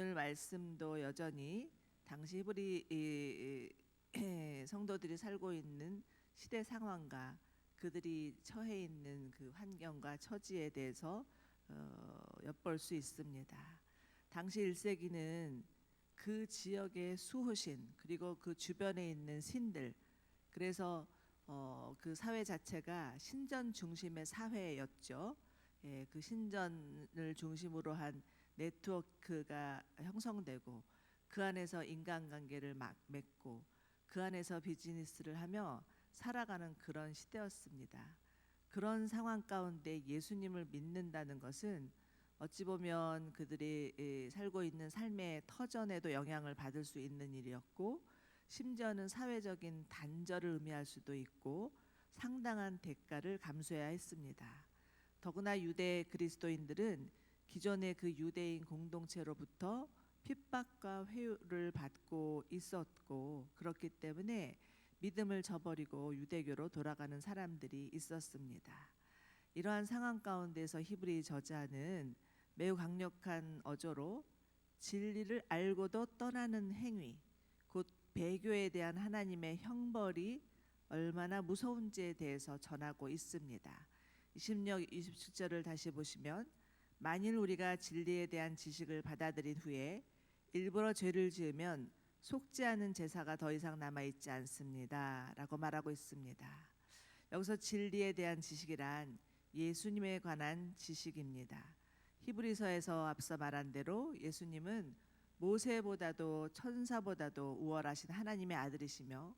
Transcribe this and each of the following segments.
오늘 말씀도 여전히 당시 히브리 성도들이 살고 있는 시대 상황과 그들이 처해 있는 그 환경과 처지에 대해서 어, 엿볼 수 있습니다. 당시 1세기는 그 지역의 수호신 그리고 그 주변에 있는 신들 그래서 어, 그 사회 자체가 신전 중심의 사회였죠. 예, 그 신전을 중심으로 한 네트워크가 형성되고 그 안에서 인간관계를 막 맺고 그 안에서 비즈니스를 하며 살아가는 그런 시대였습니다. 그런 상황 가운데 예수님을 믿는다는 것은 어찌 보면 그들이 에, 살고 있는 삶의 터전에도 영향을 받을 수 있는 일이었고 심지어는 사회적인 단절을 의미할 수도 있고 상당한 대가를 감수해야 했습니다. 더구나 유대 그리스도인들은 기존의 그 유대인 공동체로부터 핍박과 회유를 받고 있었고 그렇기 때문에 믿음을 저버리고 유대교로 돌아가는 사람들이 있었습니다. 이러한 상황 가운데서 히브리 저자는 매우 강력한 어조로 진리를 알고도 떠나는 행위, 곧 배교에 대한 하나님의 형벌이 얼마나 무서운지에 대해서 전하고 있습니다. 20력 27절을 다시 보시면 만일 우리가 진리에 대한 지식을 받아들인 후에 일부러 죄를 지으면 않은 제사가 더 이상 남아 있지 않습니다 라고 말하고 있습니다. 여기서 진리에 대한 지식이란 예수님에 관한 지식입니다. 히브리서에서 앞서 말한 대로 예수님은 모세보다도 천사보다도 우월하신 하나님의 아들이시며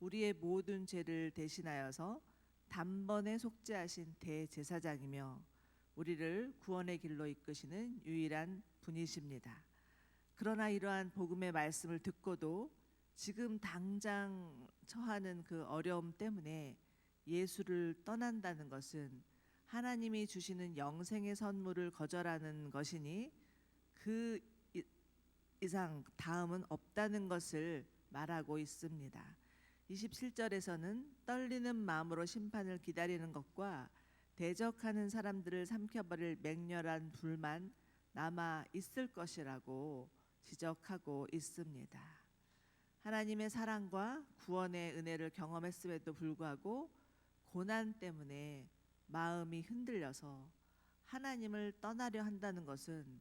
우리의 모든 죄를 대신하여서 단번에 속죄하신 대제사장이며 우리를 구원의 길로 이끄시는 유일한 분이십니다. 그러나 이러한 복음의 말씀을 듣고도 지금 당장 처하는 그 어려움 때문에 예수를 떠난다는 것은 하나님이 주시는 영생의 선물을 거절하는 것이니 그 이- 이상 다음은 없다는 것을 말하고 있습니다. 27절에서는 떨리는 마음으로 심판을 기다리는 것과 대적하는 사람들을 삼켜버릴 맹렬한 불만 남아 있을 것이라고 지적하고 있습니다. 하나님의 사랑과 구원의 은혜를 경험했음에도 불구하고 고난 때문에 마음이 흔들려서 하나님을 떠나려 한다는 것은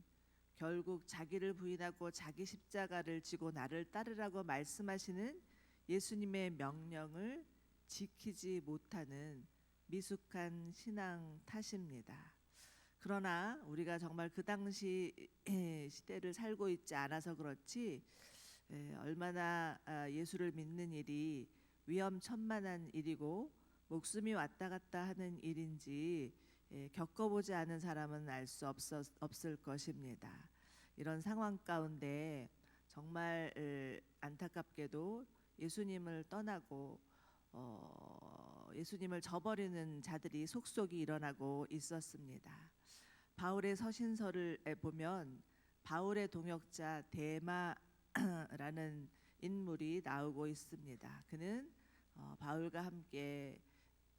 결국 자기를 부인하고 자기 십자가를 지고 나를 따르라고 말씀하시는 예수님의 명령을 지키지 못하는 미숙한 신앙 탓입니다. 그러나 우리가 정말 그 당시 에, 시대를 살고 있지 않아서 그렇지 에, 얼마나 아, 예수를 믿는 일이 위험천만한 일이고 목숨이 왔다 갔다 하는 일인지 에, 겪어보지 않은 사람은 알 수 없을 것입니다. 이런 상황 가운데 정말 에, 안타깝게도 예수님을 떠나고 어, 예수님을 저버리는 자들이 속속이 일어나고 있었습니다. 바울의 서신서를 보면 바울의 동역자 데마라는 인물이 나오고 있습니다. 그는 어, 바울과 함께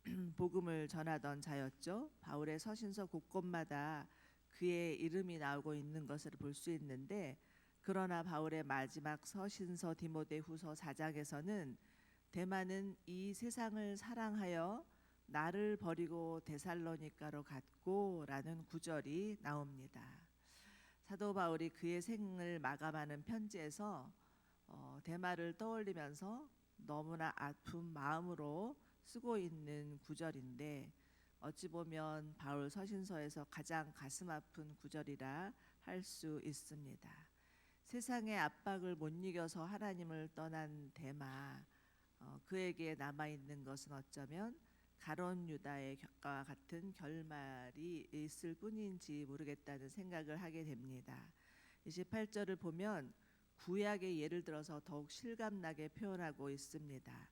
복음을 전하던 자였죠. 바울의 서신서 곳곳마다 그의 이름이 나오고 있는 것을 볼 수 있는데 그러나 바울의 마지막 서신서 디모데후서 4장에서는 대만은 이 세상을 사랑하여 나를 버리고 데살로니가로 갔고라는 구절이 나옵니다. 사도 바울이 그의 생을 마감하는 편지에서 어, 대마를 떠올리면서 너무나 아픈 마음으로 쓰고 있는 구절인데 어찌 보면 바울 서신서에서 가장 가슴 아픈 구절이라 할 수 있습니다. 세상의 압박을 못 이겨서 하나님을 떠난 대마 어, 그에게 남아 있는 것은 어쩌면 가론 유다의 과 같은 결말이 있을 뿐인지 모르겠다는 생각을 하게 됩니다. 28절을 보면 구약의 예를 들어서 더욱 실감나게 표현하고 있습니다.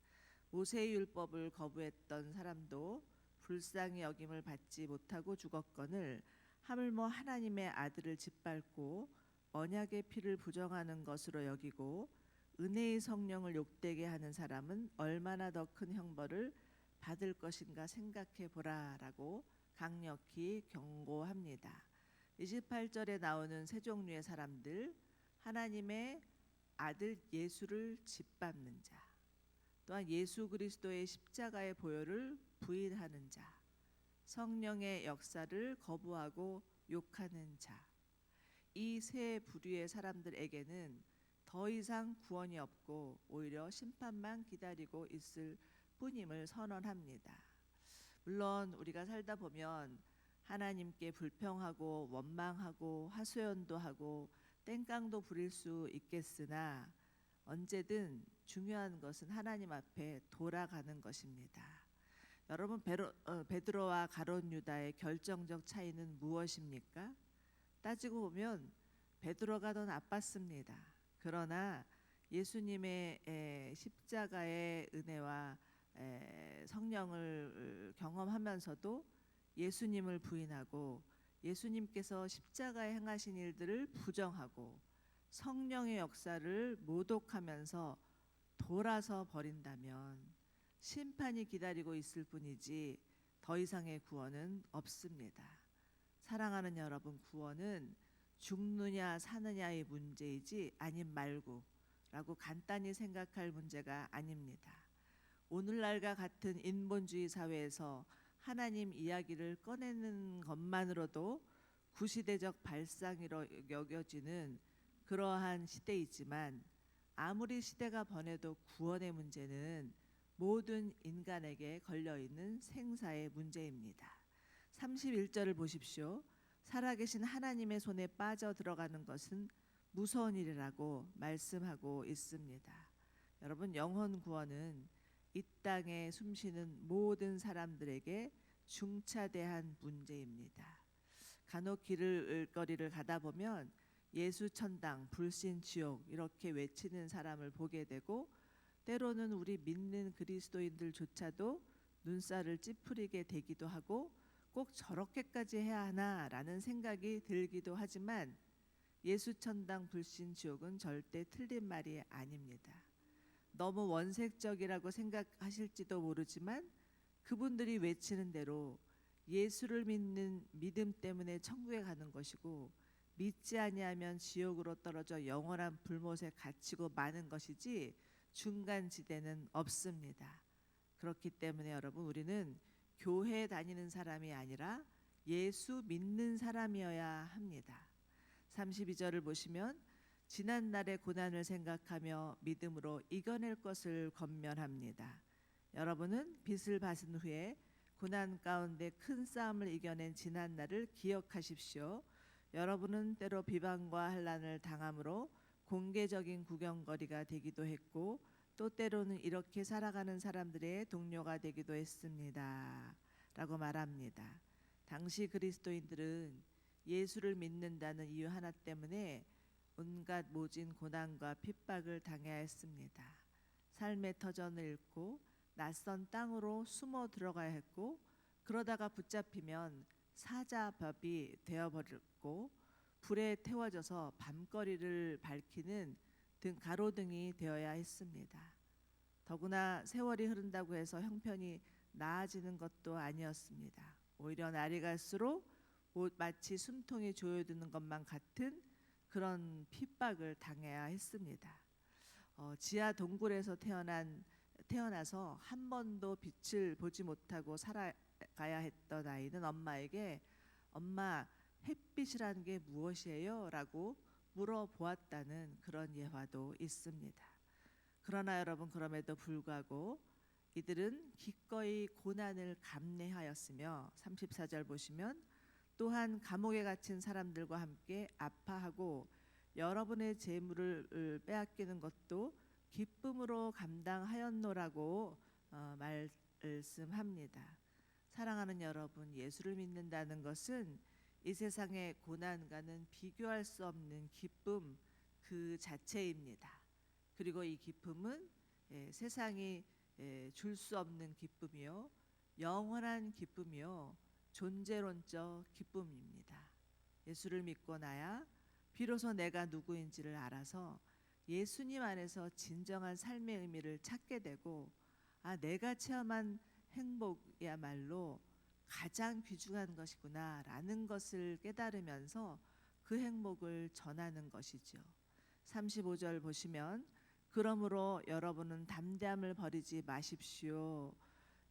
모세의 율법을 거부했던 사람도 불쌍히 여김을 받지 못하고 죽었거늘 하물며 하나님의 아들을 짓밟고 언약의 피를 부정하는 것으로 여기고 은혜의 성령을 욕되게 하는 사람은 얼마나 더 큰 형벌을 받을 것인가 생각해 보라라고 강력히 경고합니다. 28절에 나오는 세 종류의 사람들 하나님의 아들 예수를 짓밟는 자, 또한 예수 그리스도의 십자가의 보혈을 부인하는 자, 성령의 역사를 거부하고 욕하는 자, 이 세 부류의 사람들에게는 더 이상 구원이 없고 오히려 심판만 기다리고 있을 뿐임을 선언합니다. 물론 우리가 살다 보면 하나님께 불평하고 원망하고 하소연도 하고 땡깡도 부릴 수 있겠으나 언제든 중요한 것은 하나님 앞에 돌아가는 것입니다. 여러분 베로, 어, 베드로와 가론 유다의 결정적 차이는 무엇입니까? 따지고 보면 베드로가 더 나빴습니다. 그러나 예수님의 에, 십자가의 은혜와 에, 성령을 경험하면서도 예수님을 부인하고 예수님께서 십자가에 행하신 일들을 부정하고 성령의 역사를 모독하면서 돌아서 버린다면 심판이 기다리고 있을 뿐이지 더 이상의 구원은 없습니다. 사랑하는 여러분, 구원은 죽느냐 사느냐의 문제이지 아님 말고라고 간단히 생각할 문제가 아닙니다. 오늘날과 같은 인본주의 사회에서 하나님 이야기를 꺼내는 것만으로도 구시대적 발상이로 여겨지는 그러한 시대이지만 아무리 시대가 번해도 구원의 문제는 모든 인간에게 걸려 있는 생사의 문제입니다. 31절을 보십시오. 살아계신 하나님의 손에 빠져 들어가는 것은 무서운 일이라고 말씀하고 있습니다. 여러분 영혼 구원은 이 땅에 숨쉬는 모든 사람들에게 중차대한 문제입니다. 간혹 길을 거리를 가다 보면 예수 천당, 불신 지옥 이렇게 외치는 사람을 보게 되고 때로는 우리 믿는 그리스도인들조차도 눈살을 찌푸리게 되기도 하고 꼭 저렇게까지 해야 하나라는 생각이 들기도 하지만 예수 천당, 불신 지옥은 절대 틀린 말이 아닙니다. 너무 원색적이라고 생각하실지도 모르지만 그분들이 외치는 대로 예수를 믿는 믿음 때문에 천국에 가는 것이고 믿지 아니하면 지옥으로 떨어져 영원한 불못에 갇히고 마는 것이지 중간 지대는 없습니다. 그렇기 때문에 여러분 우리는 교회 다니는 사람이 아니라 예수 믿는 사람이어야 합니다. 32절을 보시면 지난 날의 고난을 생각하며 믿음으로 이겨낼 것을 권면합니다. 여러분은 빚을 받은 후에 고난 가운데 큰 싸움을 이겨낸 지난 날을 기억하십시오. 여러분은 때로 비방과 한란을 당함으로 공개적인 구경거리가 되기도 했고 또 때로는 이렇게 살아가는 사람들의 동료가 되기도 했습니다. 라고 말합니다. 당시 그리스도인들은 예수를 믿는다는 이유 하나 때문에 온갖 모진 고난과 핍박을 당해야 했습니다. 삶의 터전을 잃고 낯선 땅으로 숨어 들어가야 했고 그러다가 붙잡히면 사자밥이 되어버렸고 불에 태워져서 밤거리를 밝히는 등 가로등이 되어야 했습니다. 더구나 세월이 흐른다고 해서 형편이 나아지는 것도 아니었습니다. 오히려 날이 갈수록 마치 숨통이 조여드는 것만 같은 그런 핍박을 당해야 했습니다. 어, 지하 동굴에서 태어난 태어나서 한 번도 빛을 보지 못하고 살아가야 했던 아이는 엄마에게 엄마 햇빛이라는 게 무엇이에요? 라고 물어보았다는 그런 예화도 있습니다. 그러나 여러분 그럼에도 불구하고 이들은 기꺼이 고난을 감내하였으며 34절 보시면 또한 감옥에 갇힌 사람들과 함께 아파하고 여러분의 재물을 빼앗기는 것도 기쁨으로 감당하였노라고 어, 말씀합니다. 사랑하는 여러분, 예수를 믿는다는 것은 이 세상의 고난과는 비교할 수 없는 기쁨 그 자체입니다. 그리고 이 기쁨은 예, 세상이 예, 줄수 없는 기쁨이요, 영원한 기쁨이요, 존재론적 기쁨입니다. 예수를 믿고 나야 비로소 내가 누구인지를 알아서 예수님 안에서 진정한 삶의 의미를 찾게 되고 아 내가 체험한 행복이야말로 가장 귀중한 것이구나라는 것을 깨달으면서 그 행복을 전하는 것이죠. 35절 보시면 그러므로 여러분은 담대함을 버리지 마십시오.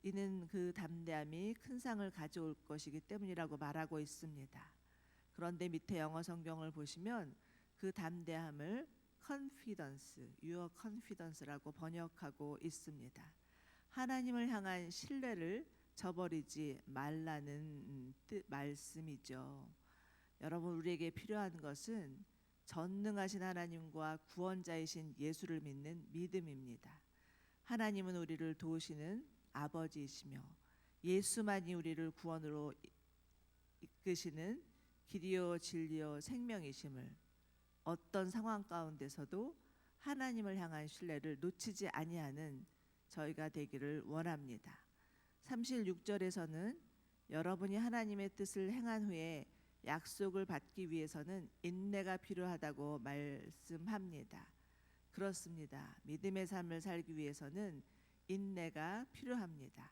이는 그 담대함이 큰 상을 가져올 것이기 때문이라고 말하고 있습니다. 그런데 밑에 영어 성경을 보시면 그 담대함을 confidence, your confidence라고 번역하고 있습니다. 하나님을 향한 신뢰를 저버리지 말라는 음, 뜻 말씀이죠. 여러분 우리에게 필요한 것은 전능하신 하나님과 구원자이신 예수를 믿는 믿음입니다. 하나님은 우리를 도우시는 아버지이시며 예수만이 우리를 구원으로 이- 이끄시는 길이요 진리요 생명이심을 어떤 상황 가운데서도 하나님을 향한 신뢰를 놓치지 아니하는 저희가 되기를 원합니다. 36절에서는 여러분이 하나님의 뜻을 행한 후에 약속을 받기 위해서는 인내가 필요하다고 말씀합니다. 그렇습니다. 믿음의 삶을 살기 위해서는 인내가 필요합니다.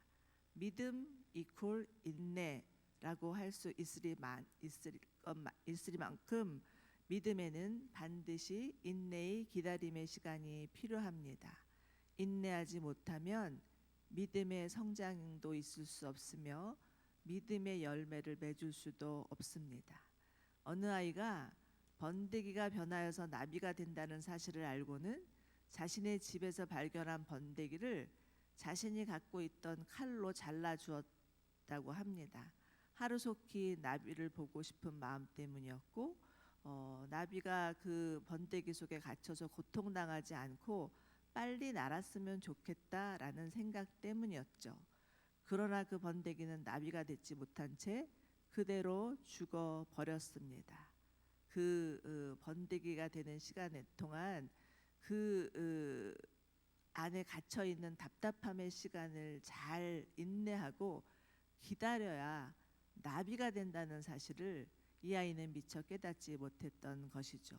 믿음 이퀄 인내라고 할 수 있으리만 있을 있으리만큼 믿음에는 반드시 인내의 기다림의 시간이 필요합니다. 인내하지 못하면 믿음의 성장도 있을 수 없으며 믿음의 열매를 맺을 수도 없습니다. 어느 아이가 번데기가 변하여서 나비가 된다는 사실을 알고는 자신의 집에서 발견한 번데기를 자신이 갖고 있던 칼로 잘라 주었다고 합니다. 하루속히 나비를 보고 싶은 마음 때문이었고 어, 나비가 그 번데기 속에 갇혀서 고통당하지 않고 빨리 날았으면 좋겠다라는 생각 때문이었죠. 그러나 그 번데기는 나비가 되지 못한 채 그대로 죽어 버렸습니다. 그 어, 번데기가 되는 시간 동안 그 어, 안에 갇혀 있는 답답함의 시간을 잘 인내하고 기다려야 나비가 된다는 사실을 이 아이는 미처 깨닫지 못했던 것이죠.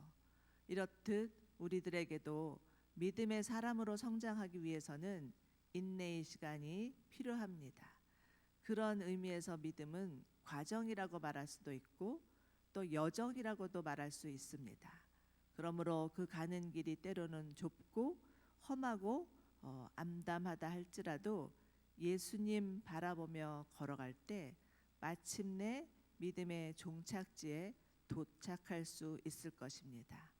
이렇듯 우리들에게도 믿음의 사람으로 성장하기 위해서는 인내의 시간이 필요합니다. 그런 의미에서 믿음은 과정이라고 말할 수도 있고 또 여정이라고도 말할 수 있습니다. 그러므로 그 가는 길이 때로는 좁고 험하고 어, 암담하다 할지라도 예수님 바라보며 걸어갈 때 마침내 믿음의 종착지에 도착할 수 있을 것입니다.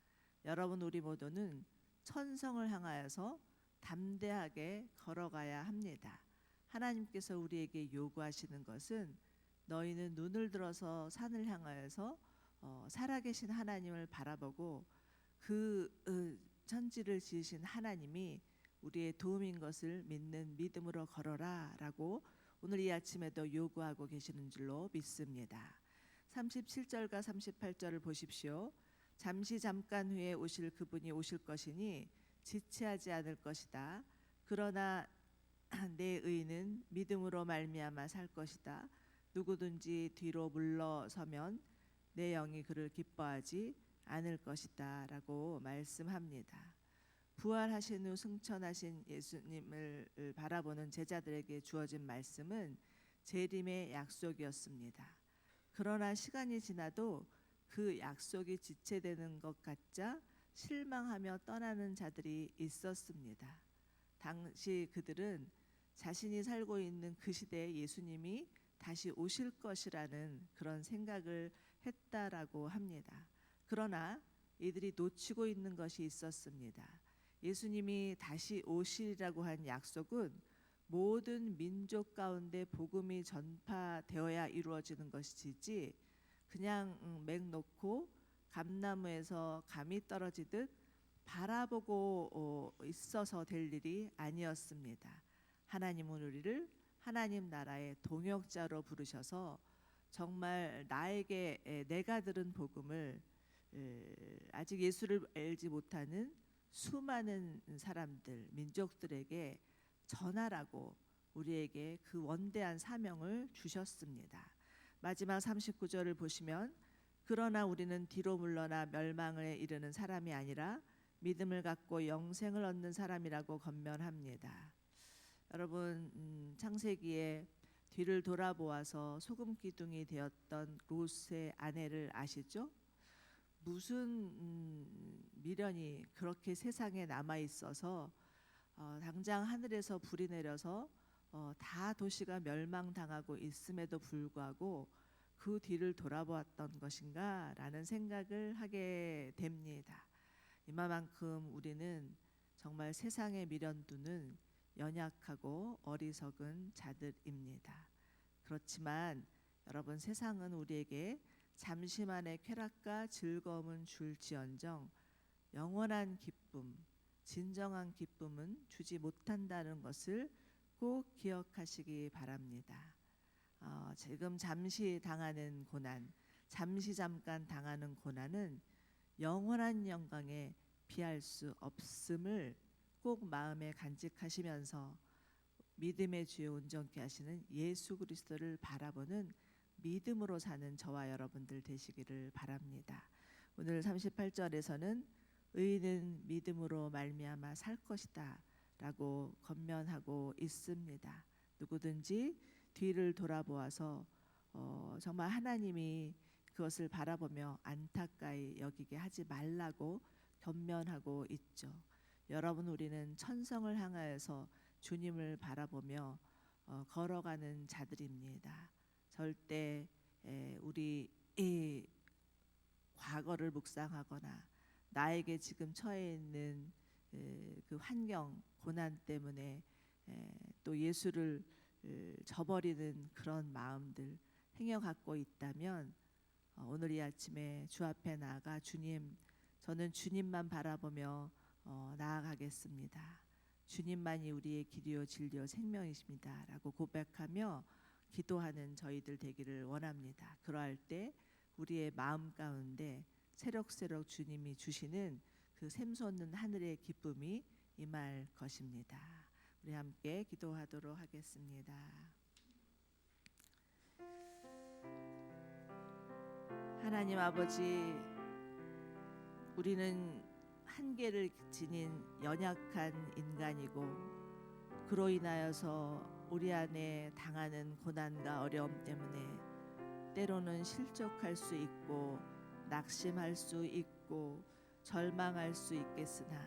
여러분 우리 모두는 천성을 향하여서 담대하게 걸어가야 합니다. 하나님께서 우리에게 요구하시는 것은 너희는 눈을 들어서 산을 향하여서 어, 살아계신 하나님을 바라보고 그 어, 천지를 지으신 하나님이 우리의 도움인 것을 믿는 믿음으로 걸어라라고 오늘 이 아침에도 요구하고 계시는 줄로 믿습니다. 37절과 38절을 보십시오. 잠시 잠깐 후에 오실 그분이 오실 것이니 지체하지 않을 것이다. 그러나 내 의는 믿음으로 말미암아 살 것이다. 누구든지 뒤로 물러서면 내 영이 그를 기뻐하지 않을 것이다라고 말씀합니다. 부활하신 후 승천하신 예수님을 바라보는 제자들에게 주어진 말씀은 재림의 약속이었습니다. 그러나 시간이 지나도 그 약속이 지체되는 것 같자 실망하며 떠나는 자들이 있었습니다. 당시 그들은 자신이 살고 있는 그 시대에 예수님이 다시 오실 것이라는 그런 생각을 했다라고 합니다. 그러나 이들이 놓치고 있는 것이 있었습니다. 예수님이 다시 오시리라고 한 약속은 모든 민족 가운데 복음이 전파되어야 이루어지는 것이지 그냥 음, 맹 놓고 감나무에서 감이 떨어지듯 바라보고 어, 있어서 될 일이 아니었습니다. 하나님은 우리를 하나님 나라의 동역자로 부르셔서 정말 나에게 에, 내가 들은 복음을 에, 아직 예수를 알지 못하는 수많은 사람들, 민족들에게 전하라고 우리에게 그 원대한 사명을 주셨습니다. 마지막 39절을 보시면 그러나 우리는 뒤로 물러나 멸망에 이르는 사람이 아니라 믿음을 갖고 영생을 얻는 사람이라고 건면합니다. 여러분 음, 창세기에 뒤를 돌아보아서 소금 기둥이 되었던 롯의 아내를 아시죠? 무슨 음, 미련이 그렇게 세상에 남아 있어서 어, 당장 하늘에서 불이 내려서 어, 다 도시가 멸망당하고 있음에도 불구하고 그 뒤를 돌아보았던 것인가 라는 생각을 하게 됩니다. 이만큼 우리는 정말 세상의 미련두는 연약하고 어리석은 자들입니다. 그렇지만 여러분 세상은 우리에게 잠시만의 쾌락과 즐거움은 줄지언정 영원한 기쁨, 진정한 기쁨은 주지 못한다는 것을 꼭 기억하시기 바랍니다. 어, 지금 잠시 당하는 고난, 잠시 잠깐 당하는 고난은 영원한 영광에 비할 수 없음을 꼭 마음에 간직하시면서 믿음의 주에 온전케 하시는 예수 그리스도를 바라보는 믿음으로 사는 저와 여러분들 되시기를 바랍니다. 오늘 38절에서는 의인은 믿음으로 말미암아 살 것이다라고 건면하고 있습니다. 누구든지 뒤를 돌아보아서 어, 정말 하나님이 그것을 바라보며 안타까이 여기게 하지 말라고 견면하고 있죠. 여러분 우리는 천성을 향하여서 주님을 바라보며 어, 걸어가는 자들입니다. 절대 에, 우리 이 과거를 묵상하거나 나에게 지금 처해 있는 에, 그 환경 고난 때문에 에, 또 예수를 에, 저버리는 그런 마음들 행여 갖고 있다면 어, 오늘 이 아침에 주 앞에 나아가 주님 저는 주님만 바라보며 어, 나아가겠습니다. 주님만이 우리의 길이요 진리요 생명이십니다라고 고백하며 기도하는 저희들 되기를 원합니다. 그러할 때 우리의 마음 가운데 새록새록 주님이 주시는 그 샘솟는 하늘의 기쁨이 임할 것입니다. 우리 함께 기도하도록 하겠습니다. 하나님 아버지 우리는 한계를 지닌 연약한 인간이고 그로 인하여서 우리 안에 당하는 고난과 어려움 때문에 때로는 실족할 수 있고 낙심할 수 있고 절망할 수 있겠으나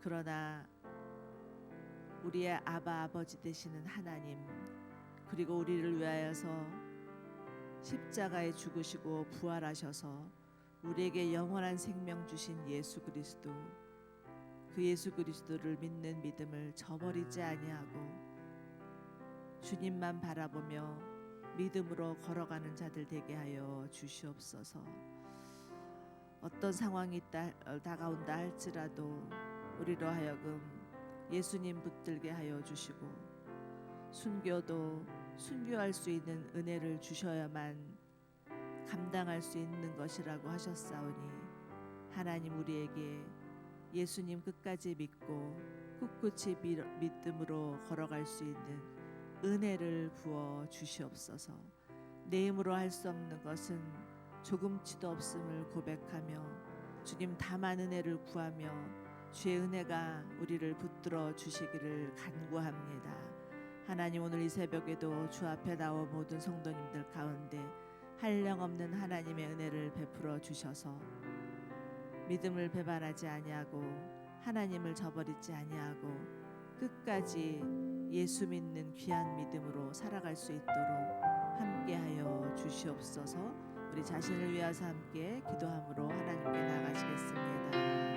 그러나 우리의 아바 아버지 되시는 하나님 그리고 우리를 위하여서 십자가에 죽으시고 부활하셔서 우리에게 영원한 생명 주신 예수 그리스도 그 예수 그리스도를 믿는 믿음을 저버리지 아니하고 주님만 바라보며 믿음으로 걸어가는 자들 되게 하여 주시옵소서. 어떤 상황이 따, 어, 다가온다 할지라도 우리로 하여금 예수님 붙들게 하여 주시고 순교도 순교할 수 있는 은혜를 주셔야만 감당할 수 있는 것이라고 하셨사오니 하나님 우리에게 예수님 끝까지 믿고 꿋꿋이 믿음으로 걸어갈 수 있는 은혜를 부어 주시옵소서. 내 힘으로 할 수 없는 것은 조금치도 없음을 고백하며 주님 다만 은혜를 구하며 주의 은혜가 우리를 붙들어 주시기를 간구합니다. 하나님 오늘 이 새벽에도 주 앞에 나와 모든 성도님들 가운데 한량 없는 하나님의 은혜를 베풀어 주셔서 믿음을 배반하지 아니하고 하나님을 저버리지 아니하고 끝까지 예수 믿는 귀한 믿음으로 살아갈 수 있도록 함께하여 주시옵소서. 우리 자신을 위하서 함께 기도함으로 하나님께 나가시겠습니다.